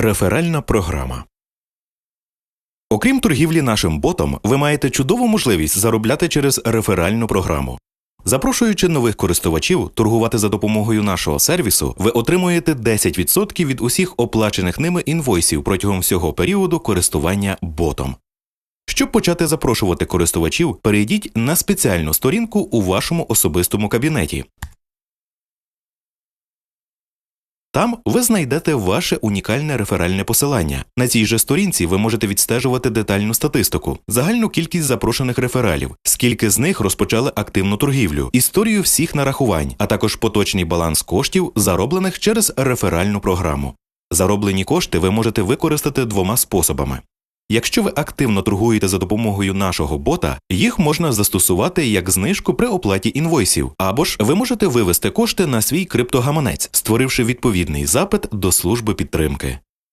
Реферальна програма. Окрім торгівлі нашим ботом, ви маєте чудову можливість заробляти через реферальну програму. Запрошуючи нових користувачів торгувати за допомогою нашого сервісу, ви отримуєте 10% від усіх оплачених ними інвойсів протягом всього періоду користування ботом. Щоб почати запрошувати користувачів, перейдіть на спеціальну сторінку у вашому особистому кабінеті. Там ви знайдете ваше унікальне реферальне посилання. На цій же сторінці ви можете відстежувати детальну статистику, загальну кількість запрошених рефералів, скільки з них розпочали активну торгівлю, історію всіх нарахувань, а також поточний баланс коштів, зароблених через реферальну програму. Зароблені кошти ви можете використати двома способами. Якщо ви активно торгуєте за допомогою нашого бота, їх можна застосувати як знижку при оплаті інвойсів, або ж ви можете вивести кошти на свій криптогаманець, створивши відповідний запит до служби підтримки.